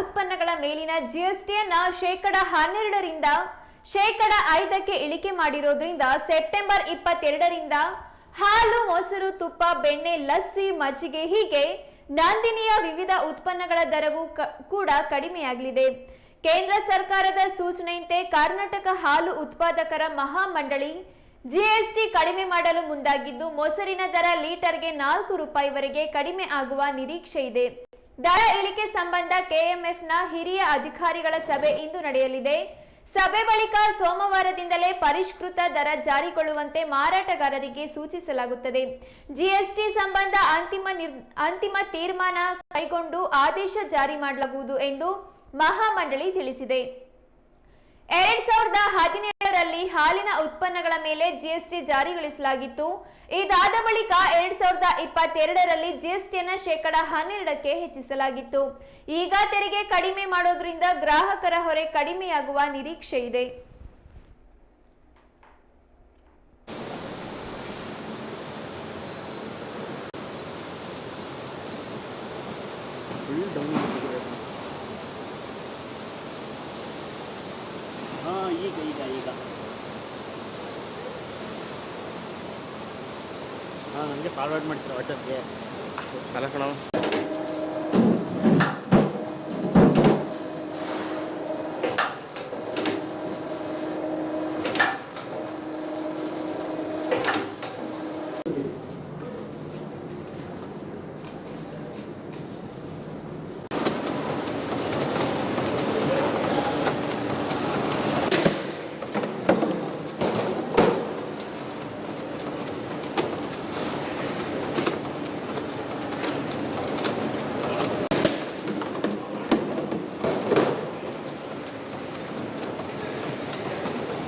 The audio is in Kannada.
ಉತ್ಪನ್ನಗಳ ಮೇಲಿನ ಜಿಎಸ್ಟಿಯನ್ನ ಶೇಕಡ ಹನ್ನೆರಡರಿಂದ ಶೇಕಡ ಐದಕ್ಕೆ ಇಳಿಕೆ ಮಾಡಿರೋದ್ರಿಂದ ಸೆಪ್ಟೆಂಬರ್ ಇಪ್ಪತ್ತೆರಡರಿಂದ ಹಾಲು, ಮೊಸರು, ತುಪ್ಪ, ಬೆಣ್ಣೆ, ಲಸ್ಸಿ, ಮಜ್ಜಿಗೆ ಹೀಗೆ ನಂದಿನಿಯ ವಿವಿಧ ಉತ್ಪನ್ನಗಳ ದರವು ಕೂಡ ಕಡಿಮೆಯಾಗಲಿದೆ. ಕೇಂದ್ರ ಸರ್ಕಾರದ ಸೂಚನೆಯಂತೆ ಕರ್ನಾಟಕ ಹಾಲು ಉತ್ಪಾದಕರ ಮಹಾಮಂಡಳಿ ಜಿಎಸ್ಟಿ ಕಡಿಮೆ ಮಾಡಲು ಮುಂದಾಗಿದ್ದು, ಮೊಸರಿನ ದರ ಲೀಟರ್ಗೆ ನಾಲ್ಕು ರೂಪಾಯಿವರೆಗೆ ಕಡಿಮೆ ಆಗುವ ನಿರೀಕ್ಷೆ ಇದೆ. ದರ ಇಳಿಕೆ ಸಂಬಂಧ ಕೆಎಂಎಫ್ನ ಹಿರಿಯ ಅಧಿಕಾರಿಗಳ ಸಭೆ ಇಂದು ನಡೆಯಲಿದೆ. ಸಭೆ ಬಳಿಕ ಸೋಮವಾರದಿಂದಲೇ ಪರಿಷ್ಕೃತ ದರ ಜಾರಿಗೊಳ್ಳುವಂತೆ ಮಾರಾಟಗಾರರಿಗೆ ಸೂಚಿಸಲಾಗುತ್ತದೆ. ಜಿಎಸ್ಟಿ ಸಂಬಂಧ ಅಂತಿಮ ಅಂತಿಮ ತೀರ್ಮಾನ ಕೈಗೊಂಡು ಆದೇಶ ಜಾರಿ ಮಾಡಲಾಗುವುದು ಎಂದು ಮಹಾಮಂಡಳಿ ತಿಳಿಸಿದೆ. ಎರಡ್ ಸಾವಿರದ ಹದಿನೇಳರಲ್ಲಿ ಹಾಲಿನ ಉತ್ಪನ್ನಗಳ ಮೇಲೆ ಜಿಎಸ್ಟಿ ಜಾರಿಗೊಳಿಸಲಾಗಿತ್ತು. ಇದಾದ ಬಳಿಕ ಎರಡ್ ಸಾವಿರದ ಇಪ್ಪತ್ತೆರಡರಲ್ಲಿ ಜಿಎಸ್ಟಿಯನ್ನ ಶೇಕಡ ಹನ್ನೆರಡಕ್ಕೆ ಹೆಚ್ಚಿಸಲಾಗಿತ್ತು. ಈಗ ತೆರಿಗೆ ಕಡಿಮೆ ಮಾಡೋದ್ರಿಂದ ಗ್ರಾಹಕರ ಹೊರೆ ಕಡಿಮೆಯಾಗುವ ನಿರೀಕ್ಷೆ ಇದೆ ಹಾಂ ಈಗ ಈಗ. ಹಾಂ ಫಾರ್ವರ್ಡ್ ಮಾಡ್ತೀರಾ ವಾಟ್ಸಪ್ಗೆ ಅಲ್ಲ ಕಣವ